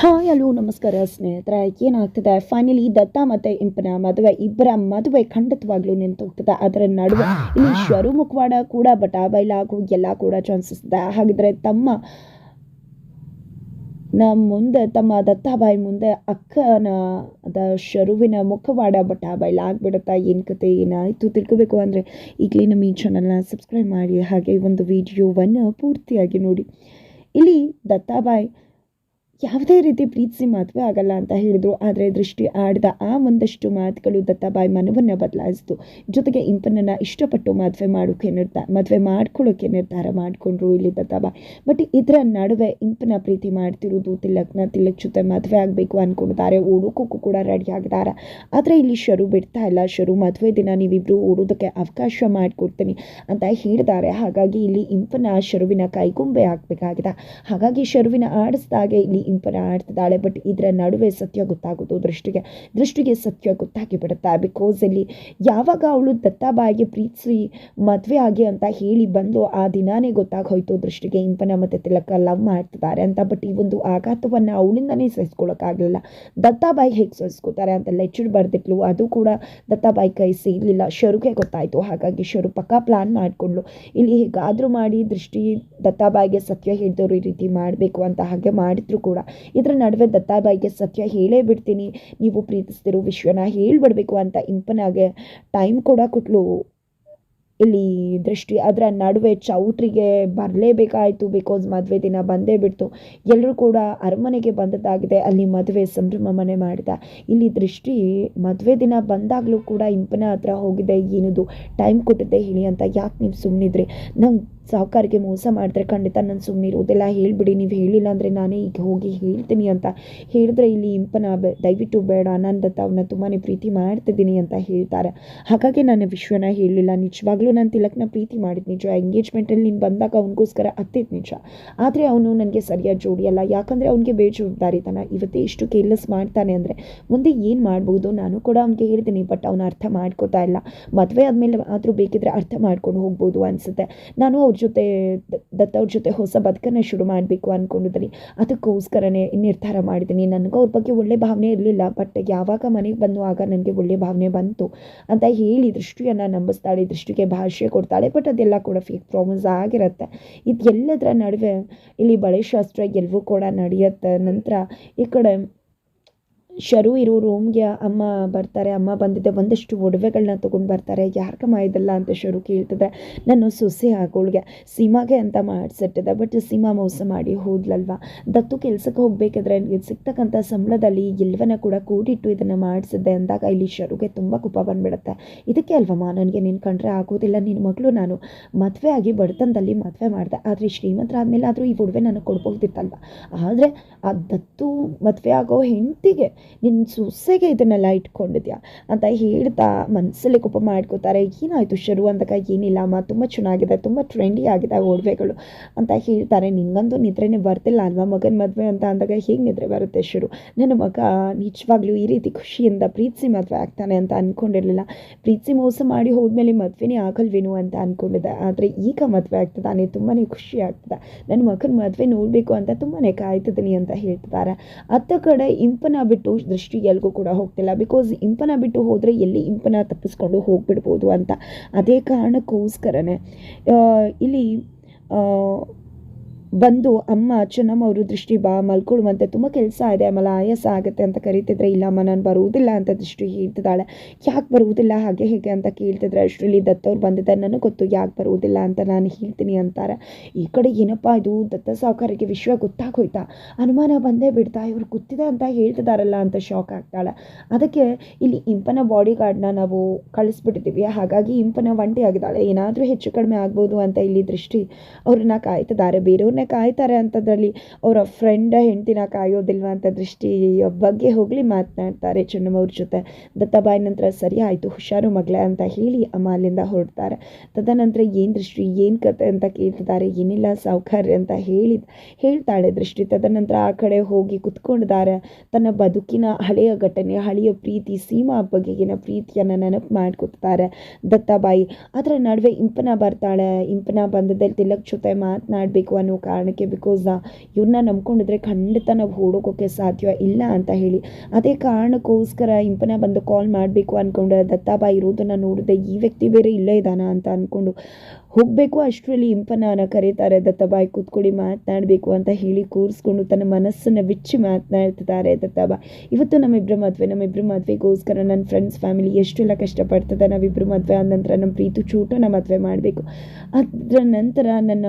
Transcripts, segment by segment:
Hi hello ನಮಸ್ಕಾರ ಸ್ನೇಹಿತರೆ. ಏನಾಗ್ತದೆ? ಫೈನಲಿ ದತ್ತ ಮತ್ತು ಇಂಪನ ಮದುವೆ, ಇಬ್ಬರ ಮದುವೆ ಖಂಡಿತವಾಗ್ಲೂ ನಿಂತೋಗ್ತದೆ. ಅದರ ನಡುವೆ ಇಲ್ಲಿ ಶರು ಮುಖವಾಡ ಕೂಡ ಬಟ ಬೈಲಾಗು ಎಲ್ಲ ಕೂಡ ಚಾನ್ಸಸ್ ಇದೆ. ಹಾಗಿದ್ರೆ ತಮ್ಮ ನಮ್ಮ ಮುಂದೆ, ತಮ್ಮ ದತ್ತಾಬಾಯಿ ಮುಂದೆ ಅಕ್ಕನ ಅದ ಶರುವಿನ ಮುಖವಾಡ ಬಟ ಬಯಲಾಗ್ಬಿಡುತ್ತಾ ಏನು ಕತೆ? ಏನಾಯಿತು? ತಿಳ್ಕೊಬೇಕು ಅಂದರೆ ಈಗಲೇ ನಮ್ಮ ಈ ಚಾನಲ್ನ ಸಬ್ಸ್ಕ್ರೈಬ್ ಮಾಡಿ. ಹಾಗೆ ಒಂದು ವಿಡಿಯೋವನ್ನು ಪೂರ್ತಿಯಾಗಿ ನೋಡಿ. ಇಲ್ಲಿ ದತ್ತಾಬಾಯಿ ಯಾವುದೇ ರೀತಿ ಪ್ರೀತಿಸಿ ಮದುವೆ ಆಗಲ್ಲ ಅಂತ ಹೇಳಿದರು. ಆದರೆ ದೃಷ್ಟಿ ಆಡಿದ ಆ ಒಂದಷ್ಟು ಮಾತುಗಳು ದತ್ತಾಬಾಯಿ ಮನವನ್ನು ಬದಲಾಯಿಸಿತು. ಜೊತೆಗೆ ಇಂಪನನ್ನು ಇಷ್ಟಪಟ್ಟು ಮದುವೆ ಮಾಡೋಕ್ಕೆ ನಿರ್ಧಾರ ಮದುವೆ ಮಾಡ್ಕೊಳ್ಳೋಕ್ಕೆ ನಿರ್ಧಾರ ಮಾಡಿಕೊಂಡ್ರು ಇಲ್ಲಿ ದತ್ತಾಬಾಯಿ ಬಟ್ ಇದರ ನಡುವೆ ಇಂಪನ ಪ್ರೀತಿ ಮಾಡ್ತಿರೋದು ತಿಲಕ್ನ ತಿಲಕ್ ಜೊತೆ ಮದುವೆ ಆಗಬೇಕು ಅಂದ್ಕೊಂಡಿದ್ದಾರೆ ಓಡೋಕ್ಕೂ ಕೂಡ ರೆಡಿ ಆಗಿದ್ದಾರೆ ಆದರೆ ಇಲ್ಲಿ ಶರು ಬಿಡ್ತಾ ಇಲ್ಲ. ಶರು ಮದುವೆ ದಿನ ನೀವಿಬ್ಬರು ಓಡೋದಕ್ಕೆ ಅವಕಾಶ ಮಾಡಿಕೊಡ್ತೀನಿ ಅಂತ ಹೇಳಿದ್ದಾರೆ. ಹಾಗಾಗಿ ಇಲ್ಲಿ ಇಂಪನ ಶರುವಿನ ಕೈಗೊಂಬೆ ಹಾಕಬೇಕಾಗಿದೆ ಹಾಗಾಗಿ ಶರುವಿನ ಆಡಿಸಿದಾಗೆ ಇಲ್ಲಿ ಇಂಪನ ಆಡ್ತಿದ್ದಾಳೆ ಬಟ್ ಇದರ ನಡುವೆ ಸತ್ಯ ಗೊತ್ತಾಗೋದು ದೃಷ್ಟಿಗೆ ದೃಷ್ಟಿಗೆ ಸತ್ಯ ಗೊತ್ತಾಗಿ ಬಿಡುತ್ತೆ ಬಿಕಾಸ್ ಇಲ್ಲಿ ಯಾವಾಗ ಅವಳು ದತ್ತಾಬಾಯಿಗೆ ಪ್ರೀತಿಸಿ ಮದುವೆ ಆಗಿ ಅಂತ ಹೇಳಿ ಬಂದು ಆ ದಿನಾನೇ ಗೊತ್ತಾಗೋಯ್ತು ದೃಷ್ಟಿಗೆ. ಇಂಪನ ಮತ್ತು ತಿಲಕ ಲವ್ ಮಾಡ್ತಿದ್ದಾರೆ ಅಂತ ಬಟ್ ಈ ಒಂದು ಆಘಾತವನ್ನು ಅವಳಿಂದನೇ ಸಹಿಸ್ಕೊಳ್ಳೋಕ್ಕಾಗಲಿಲ್ಲ ದತ್ತಾಬಾಯಿ ಹೇಗೆ ಸಹಿಸ್ಕೋತಾರೆ ಅಂತ ಲೆಚ್ಚರ್ ಬರ್ದಿಟ್ಲು ಅದು ಕೂಡ ದತ್ತಾಬಾಯಿ ಕೈ ಸೇರಲಿಲ್ಲ. ಶರುಗೆ ಗೊತ್ತಾಯಿತು, ಹಾಗಾಗಿ ಶರು ಪಕ್ಕ ಪ್ಲಾನ್ ಮಾಡಿಕೊಂಡ್ಲು. ಇಲ್ಲಿ ಹೇಗಾದರೂ ಮಾಡಿ ದೃಷ್ಟಿ ದತ್ತಾಬಾಯಿಗೆ ಸತ್ಯ ಹೇಳಿದವರು ಈ ರೀತಿ ಮಾಡಬೇಕು ಅಂತ ಹಾಗೆ ಮಾಡಿದ್ರು ಕೂಡ. ಇದರ ನಡುವೆ ದತ್ತಾಬಾಯಿಗೆ ಸತ್ಯ ಹೇಳೇ ಬಿಡ್ತೀನಿ. ನೀವು ಪ್ರೀತಿಸ್ತಿರೋ ವಿಶ್ವನ ಹೇಳ್ಬಿಡ್ಬೇಕು ಅಂತ ಇಂಪನಾಗೆ ಟೈಮ್ ಕೂಡ ಕೊಟ್ಲು. ಇಲ್ಲಿ ದೃಷ್ಟಿ, ಅದರ ನಡುವೆ ಚೌಟ್ರಿಗೆ ಬರಲೇಬೇಕಾಯಿತು ಬಿಕಾಸ್ ಮದುವೆ ದಿನ ಬಂದೇ ಬಿಡ್ತು. ಎಲ್ಲರೂ ಕೂಡ ಅರಮನೆಗೆ ಬಂದದ್ದಾಗಿದೆ, ಅಲ್ಲಿ ಮದುವೆ ಸಂಭ್ರಮ ಮನೆ ಮಾಡಿದ. ಇಲ್ಲಿ ದೃಷ್ಟಿ, ಮದುವೆ ದಿನ ಬಂದಾಗಲೂ ಕೂಡ ಇಂಪನ ಹತ್ರ ಹೋಗಿದೆ, ಏನದು ಟೈಮ್ ಕೊಟ್ಟಿದ್ದೆ ಹೇಳಿ ಅಂತ ಯಾಕೆ ನೀವು ಸುಮ್ಮನಿದ್ರಿ ನಂಗೆ ಸಾಹುಕಾರಿಗೆ ಮೋಸ ಮಾಡಿದ್ರೆ ಖಂಡಿತ ನಾನು ಸುಮ್ಮನೆ ಇರೋದೆಲ್ಲ ಹೇಳಿಬಿಡಿ, ನೀವು ಹೇಳಿಲ್ಲ ಅಂದರೆ ನಾನೇ ಈಗ ಹೋಗಿ ಹೇಳ್ತೀನಿ ಅಂತ ಹೇಳಿದ್ರೆ ಇಲ್ಲಿ ಇಂಪನ ದಯವಿಟ್ಟು ಬೇಡ, ನಾನು ದತ್ತ ಅವನ್ನ ತುಂಬಾ ಪ್ರೀತಿ ಮಾಡ್ತಿದ್ದೀನಿ ಅಂತ ಹೇಳ್ತಾರೆ. ಹಾಗಾಗಿ ನಾನು ವಿಶ್ವನ ಹೇಳಲಿಲ್ಲ ನಿಜವಾಗ್ಲೂ ನಾನು ತಿಲಕ್ನ ಪ್ರೀತಿ ಮಾಡಿದ್ದು ನಿಜ. ಎಂಗೇಜ್ಮೆಂಟಲ್ಲಿ ನೀನು ಬಂದಾಗ ಅವನಿಗೋಸ್ಕರ ಹತ್ತಿತ್ತು ನಿಜ. ಆದರೆ ಅವನು ನನಗೆ ಸರಿಯಾದ ಜೋಡಿ ಅಲ್ಲ. ಯಾಕಂದರೆ ಅವನಿಗೆ ಬೇಜವಾಬ್ದಾರಿತನ. ಇವತ್ತೇ ಇಷ್ಟು ಕೇರ್ಲೆಸ್ ಮಾಡ್ತಾನೆ ಅಂದರೆ ಮುಂದೆ ಏನು ಮಾಡ್ಬೋದು? ನಾನು ಕೂಡ ಅವನಿಗೆ ಹೇಳ್ತೀನಿ, ಬಟ್ ಅವನು ಅರ್ಥ ಮಾಡ್ಕೋತಾ ಇಲ್ಲ. ಮದುವೆ ಆದಮೇಲೆ ಆದರೂ ಬೇಕಿದ್ರೆ ಅರ್ಥ ಮಾಡ್ಕೊಂಡು ಹೋಗ್ಬೋದು ಅನಿಸುತ್ತೆ. ನಾನು ಅವ್ರ ಜೊತೆ, ದತ್ತ ಅವ್ರ ಜೊತೆ ಹೊಸ ಬದುಕನ್ನು ಶುರು ಮಾಡಬೇಕು ಅಂದ್ಕೊಂಡಿದ್ದೀನಿ ಅದಕ್ಕೋಸ್ಕರನೇ ನಿರ್ಧಾರ ಮಾಡಿದ್ದೀನಿ. ನನಗೂ ಅವ್ರ ಬಗ್ಗೆ ಒಳ್ಳೆ ಭಾವನೆ ಇರಲಿಲ್ಲ ಬಟ್ ಯಾವಾಗ ಮನೆಗೆ ಬಂದು ಆಗ ನನಗೆ ಒಳ್ಳೆ ಭಾವನೆ ಬಂತು ಅಂತ ಹೇಳಿ ದೃಷ್ಟಿಯನ್ನು ನಂಬಿಸ್ತಾಳೆ, ದೃಷ್ಟಿಗೆ ಭಾಷೆ ಕೊಡ್ತಾಳೆ ಬಟ್ ಅದೆಲ್ಲ ಕೂಡ ಫೇಕ್ ಪ್ರಾಮಿಸ್ ಆಗಿರುತ್ತೆ. ಇದು ಎಲ್ಲದರ ನಡುವೆ ಇಲ್ಲಿ ಬಳೆ ಶಾಸ್ತ್ರ ಎಲ್ಲವೂ ಕೂಡ ನಡೆಯುತ್ತೆ. ನಂತರ ಈ ಕಡೆ ಶರು ಇರೋ, ರೂಮ್ಗೆ ಅಮ್ಮ ಬರ್ತಾರೆ, ಅಮ್ಮ ಬಂದಿದ್ದೆ ಒಂದಷ್ಟು ಒಡವೆಗಳನ್ನ ತೊಗೊಂಡು ಬರ್ತಾರೆ. ಯಾರ್ಕಮ್ಮ ಇದೆಲ್ಲ ಅಂತ ಶರು ಕೇಳ್ತಿದ್ರೆ, ನಾನು ಸೊಸೆ ಆಗೋಳ್ಗೆ, ಸೀಮಾಗೆ ಅಂತ ಮಾಡಿಸಿಟ್ಟಿದ್ದೆ ಬಟ್ ಸೀಮಾ ಮೋಸ ಮಾಡಿ ಹೋದ್ಲಲ್ವ? ದತ್ತು ಕೆಲಸಕ್ಕೆ ಹೋಗಬೇಕಾದ್ರೆ ಸಿಗ್ತಕ್ಕಂಥ ಸಂಬಳದಲ್ಲಿ ಎಲ್ಲವನ್ನ ಕೂಡ ಕೂಡಿಟ್ಟು ಇದನ್ನು ಮಾಡಿಸಿದ್ದೆ ಅಂದಾಗ ಇಲ್ಲಿ ಶರುಗೆ ತುಂಬ ಕುಪ ಬಂದ್ಬಿಡುತ್ತೆ. ಇದಕ್ಕೆ ಅಲ್ವಮ್ಮ ನನಗೆ ನಿನ್ನ ಕಂಡ್ರೆ ಆಗೋದಿಲ್ಲ. ನಿನ್ನ ಮಗಳು ನಾನು ಮದುವೆ ಆಗಿ ಬಡತನದಲ್ಲಿ ಮದುವೆ ಮಾಡಿದೆ. ಆದರೆ ಶ್ರೀಮಂತರಾದ್ಮೇಲೆ ಆದರೂ ಈ ಒಡವೆ ನನಗೆ ಕೊಡ್ಬೋದಿತ್ತಲ್ವ? ಆದರೆ ಆ ದತ್ತು ಮದುವೆ ಆಗೋ ಹೆಂಡತಿಗೆ ನಿನ್ನ ಸೊಸೆಗೆ ಇದನ್ನೆಲ್ಲ ಇಟ್ಕೊಂಡಿದ್ಯಾ? ಅಂತ ಹೇಳ್ತಾ ಮನಸ್ಸಲ್ಲಿ ಕೋಪ ಮಾಡ್ಕೋತಾರೆ. ಏನಾಯಿತು ಶರು ಅಂದಾಗ ಏನಿಲ್ಲ, ಅಮ್ಮ ತುಂಬ ಚೆನ್ನಾಗಿದೆ, ತುಂಬ ಟ್ರೆಂಡಿ ಆಗಿದೆ ಒಡವೆಗಳು ಅಂತ ಹೇಳ್ತಾರೆ. ನಿನಗಂತೂ ನಿದ್ರೆನೇ ಬರ್ತಿಲ್ಲ ಅಲ್ವಾ ಮಗನ ಮದುವೆ ಅಂತ ಅಂದಾಗ? ಹೇಗೆ ನಿದ್ರೆ ಬರುತ್ತೆ ಶರು? ನನ್ನ ಮಗ ನಿಜವಾಗ್ಲೂ ಈ ರೀತಿ ಖುಷಿಯಿಂದ ಪ್ರೀತಿಸಿ ಮದುವೆ ಆಗ್ತಾನೆ ಅಂತ ಅಂದ್ಕೊಂಡಿರಲಿಲ್ಲ ಪ್ರೀತಿಸಿ ಮೋಸ ಮಾಡಿ ಹೋದ್ಮೇಲೆ ಮದುವೆನೇ ಆಗಲ್ವೇನು ಅಂತ ಅಂದ್ಕೊಂಡಿದ್ದೆ ಆದರೆ ಈಗ ಮದುವೆ ಆಗ್ತದಾನೆ ತುಂಬಾ ಖುಷಿ ಆಗ್ತದೆ. ನನ್ನ ಮಗನ ಮದುವೆ ನೋಡಬೇಕು ಅಂತ ತುಂಬಾ ಕಾಯ್ತಿದ್ದೀನಿ ಅಂತ ಹೇಳ್ತಿದ್ದಾರೆ. ಅತ್ತ ಕಡೆ ಇಂಪನ ಬಿಟ್ಟು ದೃಷ್ಟಿ ಎಲ್ಗೂ ಕೂಡ ಹೋಗ್ತಿಲ್ಲ. ಬಿಕಾಸ್ ಇಂಪನ ಬಿಟ್ಟು ಹೋದರೆ ಎಲ್ಲಿ ಇಂಪನ ತಪ್ಪಿಸ್ಕೊಂಡು ಹೋಗ್ಬಿಡ್ಬೋದು ಅಂತ. ಅದೇ ಕಾರಣಕ್ಕೋಸ್ಕರನೇ ಇಲ್ಲಿ ಬಂದು ಅಮ್ಮ ಚೆನ್ನಮ್ಮ ಅವರು ದೃಷ್ಟಿ ಬಾ ಮಲ್ಕೊಳ್ಳುವಂತೆ ತುಂಬ ಕೆಲಸ ಇದೆ ಆಮೇಲೆ ಆಯಾಸ ಆಗುತ್ತೆ ಅಂತ ಕರೀತಿದ್ರೆ ಇಲ್ಲಮ್ಮ ನಾನು ಬರುವುದಿಲ್ಲ ಅಂತ ದೃಷ್ಟಿ ಹೇಳ್ತಿದ್ದಾಳೆ. ಯಾಕೆ ಬರುವುದಿಲ್ಲ, ಹಾಗೆ ಹೇಗೆ ಅಂತ ಕೇಳ್ತಿದ್ರೆ, ಅಷ್ಟರಲ್ಲಿ ದತ್ತವ್ರು ಬಂದಿದ್ದಾರೆ, ನನಗೆ ಗೊತ್ತು, ಯಾಕೆ ಬರುವುದಿಲ್ಲ ಅಂತ ನಾನು ಹೇಳ್ತೀನಿ ಅಂತಾರೆ. ಈ ಕಡೆ ಏನಪ್ಪ ಇದು, ದತ್ತ ಸಾಹುಕಾರಿಗೆ ವಿಶ್ವ ಗೊತ್ತಾಗೋಯ್ತಾ? ಅನುಮಾನ ಬಂದೇ ಬಿಡ್ತಾ, ಇವ್ರು ಗೊತ್ತಿದೆ ಅಂತ ಹೇಳ್ತಿದಾರಲ್ಲ ಅಂತ ಶಾಕ್ ಆಗ್ತಾಳೆ. ಅದಕ್ಕೆ ಇಲ್ಲಿ ಇಂಪನ ಬಾಡಿ ಗಾರ್ಡ್ನ ನಾವು ಕಳಿಸ್ಬಿಟ್ಟಿದ್ದೀವಿ. ಹಾಗಾಗಿ ಇಂಪನ ಒಂಟಿ ಆಗಿದ್ದಾಳೆ ಏನಾದರೂ ಹೆಚ್ಚು ಕಡಿಮೆ ಆಗ್ಬೋದು ಅಂತ ಇಲ್ಲಿ ದೃಷ್ಟಿ ಅವ್ರನ್ನ ಕಾಯ್ತಿದ್ದಾರೆ. ಬೇರೆಯವ್ರನ್ನ ಕಾಯ್ತಾರೆ ಅಂಥದ್ರಲ್ಲಿ ಅವರ ಫ್ರೆಂಡ ಹೆಂಡ್ತಿನ ಕಾಯೋದಿಲ್ವ ಅಂತ ದೃಷ್ಟಿ ಬಗ್ಗೆ ಹೋಗಲಿ ಮಾತನಾಡ್ತಾರೆ ಚೆನ್ನಮ್ಮವ್ರ ಜೊತೆ. ದತ್ತಾಬಾಯಿ ನಂತರ, ಸರಿ ಆಯಿತು, ಹುಷಾರು ಮಗಳೇ ಅಂತ ಹೇಳಿ ಅಮ್ಮ ಅಲ್ಲಿಂದ ಹೊರಡ್ತಾರೆ. ತದನಂತರ, ಏನು ದೃಷ್ಟಿ, ಏನು ಕತೆ ಅಂತ ಕೇಳ್ತಿದ್ದಾರೆ? ಏನಿಲ್ಲ ಸೌಕರ್ಯ ಅಂತ ಹೇಳಿ, ಹೇಳ್ತಾಳೆ ದೃಷ್ಟಿ. ತದನಂತರ ಆ ಕಡೆ ಹೋಗಿ ಕುತ್ಕೊಂಡಿದ್ದಾರೆ. ತನ್ನ ಬದುಕಿನ ಹಳೆಯ ಘಟನೆ, ಹಳೆಯ ಪ್ರೀತಿ, ಸೀಮಾ ಬಗೆಗಿನ ಪ್ರೀತಿಯನ್ನು ನೆನಪು ಮಾಡ್ಕೊತಾರೆ ದತ್ತಾಬಾಯಿ. ಅದರ ನಡುವೆ ಇಂಪನ ಬರ್ತಾಳೆ. ಇಂಪನ ಬಂದದಲ್ಲಿ ತಿಲಕ್ ಜೊತೆ ಮಾತನಾಡಬೇಕು ಅನ್ನೋ ಕಾರಣಕ್ಕೆ ಬಿಕಾಸ್ ಇವ್ರನ್ನ ನಂಬ್ಕೊಂಡಿದ್ರೆ ಖಂಡಿತ ನಾವು ಹೋಡೋಕೋಕೆ ಸಾಧ್ಯ ಇಲ್ಲ ಅಂತ ಹೇಳಿ. ಅದೇ ಕಾರಣಕ್ಕೋಸ್ಕರ ಇಂಪನ ಬಂದು ಕಾಲ್ ಮಾಡಬೇಕು ಅಂದ್ಕೊಂಡ್ರೆ ದತ್ತಾಬಾಯಿ ಇರೋದನ್ನು ನೋಡಿದೆ ಈ ವ್ಯಕ್ತಿ ಬೇರೆ ಇಲ್ಲೇ ಇದ್ದಾನ ಅಂತ ಅಂದ್ಕೊಂಡು ಹೋಗಬೇಕು ಅಷ್ಟರಲ್ಲಿ ಇಂಪನ ಕರೀತಾರೆ, ದತ್ತಬಾಯಿ ಕೂತ್ಕೊಳ್ಳಿ ಮಾತನಾಡಬೇಕು ಅಂತ ಹೇಳಿ ಕೂರಿಸ್ಕೊಂಡು ತನ್ನ ಮನಸ್ಸನ್ನು ಬಿಚ್ಚಿ ಮಾತನಾಡ್ತಿದ್ದಾರೆ ದತ್ತಬಾ ಇವತ್ತು ನಮ್ಮಿಬ್ಬರ ಮದುವೆ ನಮ್ಮಿಬ್ಬರ ಮದುವೆಗೋಸ್ಕರ ನನ್ನ ಫ್ರೆಂಡ್ಸ್ ಫ್ಯಾಮಿಲಿ ಎಷ್ಟೆಲ್ಲ ಕಷ್ಟಪಡ್ತದೆ ನಾವಿಬ್ಬರು ಮದುವೆ ಆದ ನಂತರ ನಮ್ಮ ಪ್ರೀತಿ ಚೂಟನ ಮದುವೆ ಮಾಡಬೇಕು. ಅದರ ನಂತರ ನನ್ನ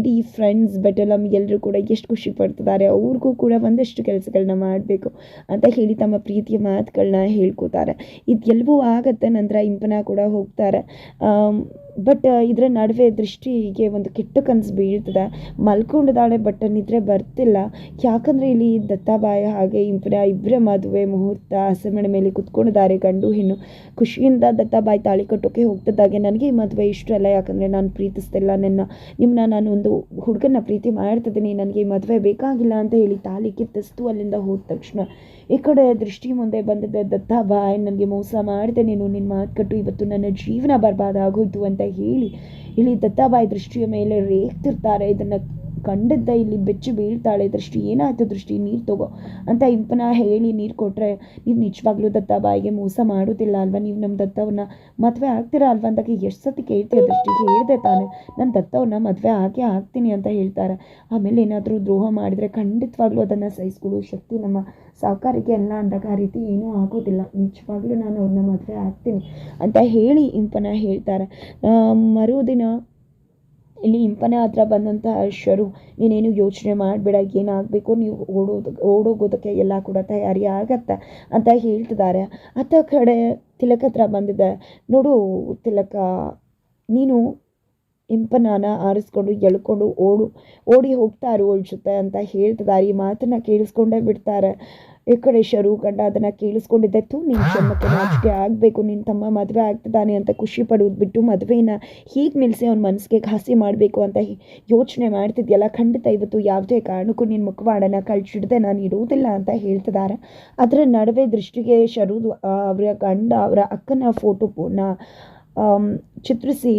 ಇಡೀ ಫ್ರೆಂಡ್ಸ್ ಬೆಟಲಮ್ ಎಲ್ಲರೂ ಕೂಡ ಎಷ್ಟು ಖುಷಿ ಪಡ್ತಿದ್ದಾರೆ ಅವ್ರಿಗೂ ಕೂಡ ಒಂದಷ್ಟು ಕೆಲಸಗಳನ್ನ ಮಾಡಬೇಕು ಅಂತ ಹೇಳಿ ತಮ್ಮ ಪ್ರೀತಿಯ ಮಾತುಗಳನ್ನ ಹೇಳ್ಕೊತಾರೆ. ಎಲ್ಲವೂ ಆಗತ್ತೆ ನಂತರ ಇಂಪನ ಕೂಡ ಹೋಗ್ತಾರೆ. ಬಟ್ ಇದರ ನಡುವೆ ದೃಷ್ಟಿಗೆ ಒಂದು ಕೆಟ್ಟ ಕನಸು ಬೀಳ್ತದೆ. ಮಲ್ಕೊಂಡಿದ್ದಾಳೆ ಬಟ್ ನಿದ್ರೆ ಬರ್ತಿಲ್ಲ. ಯಾಕಂದರೆ ಇಲ್ಲಿ ದತ್ತಾಬಾಯ ಹಾಗೆ ಇಬ್ಬರ ಇಬ್ಬರ ಮದುವೆ ಮುಹೂರ್ತ, ಹಸೆಮಣೆ ಮೇಲೆ ಕುತ್ಕೊಂಡಿದ್ದಾರೆ ಗಂಡು ಹೆಣ್ಣು ಖುಷಿಯಿಂದ ದತ್ತಾಬಾಯಿ ತಾಳಿ ಕಟ್ಟೋಕೆ ಹೋಗ್ತಿದ್ದಾಗೆ ನನಗೆ ಈ ಮದುವೆ ಇಷ್ಟ ಅಲ್ಲ. ಯಾಕಂದರೆ ನಾನು ಪ್ರೀತಿಸ್ತಿಲ್ಲ. ನನ್ನ ನಿಮ್ಮನ್ನ ನಾನು ಒಂದು ಹುಡುಗನ ಪ್ರೀತಿ ಮಾಡ್ತಿದ್ದೀನಿ. ನನಗೆ ಈ ಮದುವೆ ಬೇಕಾಗಿಲ್ಲ ಅಂತ ಹೇಳಿ ತಾಳಿ ಕಿತ್ತಿಸ್ತು. ಅಲ್ಲಿಂದ ಹೋದ ತಕ್ಷಣ ಈ ಕಡೆ ದೃಷ್ಟಿ ಮುಂದೆ ಬಂದಿದ್ದೆ ದತ್ತಾಬಾಯಿ, ನನಗೆ ಮೋಸ ಮಾಡಿದೆ ನೀನು. ನಿನ್ನ ಮಾತು ಕಟ್ಟು. ಇವತ್ತು ನನ್ನ ಜೀವನ ಬರ್ಬಾದ್ ಆಗೋಯ್ತು ಹೇಳಿ ಇಲ್ಲಿ ದತ್ತಾಬಾಯಿ ದೃಷ್ಟಿಯ ಮೇಲೆ ರೇಗ್ತಿರ್ತಾರೆ. ಇದನ್ನು ಕಂಡಿದ್ದ ಇಲ್ಲಿ ಬೆಚ್ಚು ಬೀಳ್ತಾಳೆ, ದೃಷ್ಟಿ ಏನಾಯ್ತು ದೃಷ್ಟಿ? ನೀರು ತಗೋ ಅಂತ ಇಂಪನ ಹೇಳಿ ನೀರು ಕೊಟ್ಟರೆ ನೀವು ನಿಜವಾಗ್ಲೂ ದತ್ತ ಬಾಯಿಗೆ ಮೋಸ ಮಾಡೋದಿಲ್ಲ ಅಲ್ವಾ? ನೀವು ನಮ್ಮ ದತ್ತವನ್ನ ಮದುವೆ ಆಗ್ತೀರಾ ಅಲ್ವಾ? ಅಂದಾಗ ಎಷ್ಟು ಸತಿ ಕೇಳ್ತೀಯ ದೃಷ್ಟಿ? ಹೇಳಿದೆ ತಾನೆ ನನ್ನ ದತ್ತವನ್ನ ಮದುವೆ ಆಗೇ ಆಗ್ತೀನಿ ಅಂತ ಹೇಳ್ತಾರೆ. ಆಮೇಲೆ ಏನಾದರೂ ದ್ರೋಹ ಮಾಡಿದರೆ ಖಂಡಿತವಾಗ್ಲೂ ಅದನ್ನು ಸಹಿಸ್ಕೊಳ್ಳೋ ಶಕ್ತಿ ನಮ್ಮ ಸಾವುಕಾರಿಗೆ ಎಲ್ಲ ಅಂದಾಗ ಆ ರೀತಿ ಏನೂ ಆಗೋದಿಲ್ಲ. ನಿಜವಾಗ್ಲೂ ನಾನು ಅವ್ರನ್ನ ಮದುವೆ ಆಗ್ತೀನಿ ಅಂತ ಹೇಳಿ ಇಂಪನ ಹೇಳ್ತಾರೆ. ಮರುದಿನ ಇಲ್ಲಿ ಇಂಪನ ಹತ್ರ ಬಂದಂಥ ಶರು ನೀನೇನು ಯೋಚನೆ ಮಾಡಬೇಡ, ಏನಾಗಬೇಕು, ನೀವು ಓಡೋದು, ಓಡೋಗೋದಕ್ಕೆ ಎಲ್ಲ ಕೂಡ ತಯಾರಿ ಆಗತ್ತೆ ಅಂತ ಹೇಳ್ತಿದ್ದಾರೆ. ಅತ್ತ ಕಡೆ ತಿಲಕ್ ಹತ್ರ ಬಂದಿದೆ. ನೋಡು ತಿಲಕ, ನೀನು ಇಂಪನಾನ ಆರಿಸ್ಕೊಂಡು, ಎಳ್ಕೊಂಡು ಓಡು, ಓಡಿ ಹೋಗ್ತಾ ಇರು ಜೊತೆ ಅಂತ ಹೇಳ್ತಿದ್ದಾರೆ. ಈ ಮಾತನ್ನು ಕೇಳಿಸ್ಕೊಂಡೇ ಬಿಡ್ತಾರೆ. ಈ ಕಡೆ ಶರು ಗಂಡ ಅದನ್ನು ಕೇಳಿಸ್ಕೊಂಡಿದ್ದೆ. ತು ನಿನ್ನ ಜನ್ಮಕ್ಕೆ ನಾಚಿಕೆ ಆಗಬೇಕು ನಿನ್ನ ತಮ್ಮ ಮದುವೆ ಆಗ್ತಿದ್ದಾನೆ ಅಂತ ಖುಷಿ ಪಡೋದು ಬಿಟ್ಟು ಮದುವೆನ ಹೀಗೆ ನಿಲ್ಲಿಸಿ ಅವ್ನ ಮನಸ್ಸಿಗೆ ಘಾಸಿ ಮಾಡಬೇಕು ಅಂತ ಯೋಚನೆ ಮಾಡ್ತಿದ್ಯಲ್ಲ? ಖಂಡಿತ ಇವತ್ತು ಯಾವುದೇ ಕಾರಣಕ್ಕೂ ನಿನ್ನ ಮುಖವಾಡನ ಕಳ್ಚಿಡ್ದೆ ನಾನು ಇಡುವುದಿಲ್ಲ ಅಂತ ಹೇಳ್ತಿದ್ದಾರೆ ಅದರ ನಡುವೆ ದೃಷ್ಟಿಗೆ ಶರು ಅವರ ಗಂಡ, ಅವರ ಅಕ್ಕನ ಫೋಟೋ ಚಿತ್ರಿಸಿ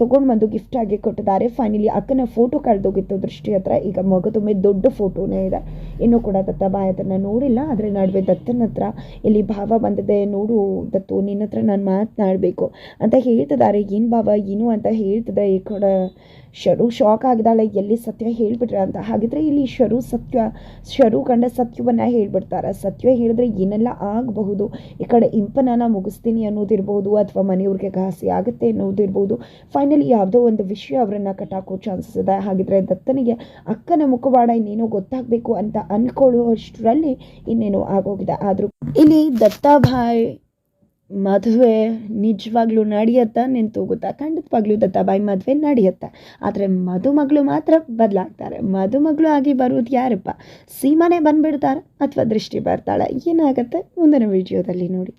ತೊಗೊಂಡು ಬಂದು ಗಿಫ್ಟ್ ಆಗಿ ಕೊಟ್ಟಿದ್ದಾರೆ. ಫೈನಲಿ ಅಕ್ಕನ ಫೋಟೋ ಕಳೆದೋಗಿತ್ತು ದೃಷ್ಟಿ ಹತ್ರ. ಈಗ ಮಗ ತುಂಬ ದೊಡ್ಡ ಫೋಟೋನೇ ಇದೆ. ಇನ್ನೂ ಕೂಡ ದತ್ತ ಬಾಯ್ ಅದನ್ನು ನೋಡಿಲ್ಲ. ಆದರೆ ನಡುವೆ ದತ್ತನ ಹತ್ರ ಇಲ್ಲಿ ಭಾವ ಬಂದಿದೆ. ನೋಡು ದತ್ತು, ನಿನ್ನ ಹತ್ರ ನಾನು ಮಾತನಾಡಬೇಕು ಅಂತ ಹೇಳ್ತಿದ್ದಾರೆ. ಏನು ಭಾವ, ಏನು ಅಂತ ಹೇಳ್ತಿದ್ದಾರೆ ಈ ಕೂಡ ಶರು ಶಾಕ್ ಆಗಿದ್ದಾಳೆ. ಎಲ್ಲಿ ಸತ್ಯ ಹೇಳ್ಬಿಟ್ರೆ ಅಂತ. ಹಾಗಿದ್ರೆ ಇಲ್ಲಿ ಶರು ಸತ್ಯ, ಶರು ಕಂಡ ಸತ್ಯವನ್ನು ಹೇಳ್ಬಿಡ್ತಾರೆ. ಸತ್ಯ ಹೇಳಿದ್ರೆ ಏನೆಲ್ಲ ಆಗಬಹುದು? ಈ ಕಡೆ ಇಂಪನಾನ ಮುಗಿಸ್ತೀನಿ ಅನ್ನೋದಿರ್ಬೋದು ಅಥವಾ ಮನೆಯವ್ರಿಗೆ ಘಾಸಿ ಆಗುತ್ತೆ ಅನ್ನೋದಿರ್ಬೋದು. ಫೈನಲಿ ಯಾವುದೋ ಒಂದು ವಿಷಯ ಅವರನ್ನು ಕಟ್ಟಾಕೋ ಚಾನ್ಸಸ್ ಇದೆ. ಹಾಗಿದ್ರೆ ದತ್ತನಿಗೆ ಅಕ್ಕನ ಮುಖವಾಡ ಇನ್ನೇನೋ ಗೊತ್ತಾಗಬೇಕು ಅಂತ ಅಂದ್ಕೊಳ್ಳುವಷ್ಟರಲ್ಲಿ ಇನ್ನೇನೋ ಆಗೋಗಿದೆ. ಆದರೂ ಇಲ್ಲಿ ದತ್ತಾಭಾಯ್ ಮದುವೆ ನಿಜವಾಗ್ಲೂ ನಡೆಯುತ್ತಾ ನಿಂತೋಗುತ್ತಾ ಖಂಡಿತವಾಗ್ಲೂ ದತ್ತಾಬಾಯಿ ಮದುವೆ ನಡೆಯುತ್ತೆ? ಆದರೆ ಮದುಮಗಳು ಮಾತ್ರ ಬದಲಾಗ್ತಾರೆ. ಮದುಮಗಳು ಆಗಿ ಬರುವುದು ಯಾರಪ್ಪ? ಸೀಮಾನೇ ಬಂದ್ಬಿಡ್ತಾರ ಅಥವಾ ದೃಷ್ಟಿ ಬರ್ತಾಳೆ? ಏನಾಗುತ್ತೆ ಮುಂದಿನ ವಿಡಿಯೋದಲ್ಲಿ ನೋಡಿ.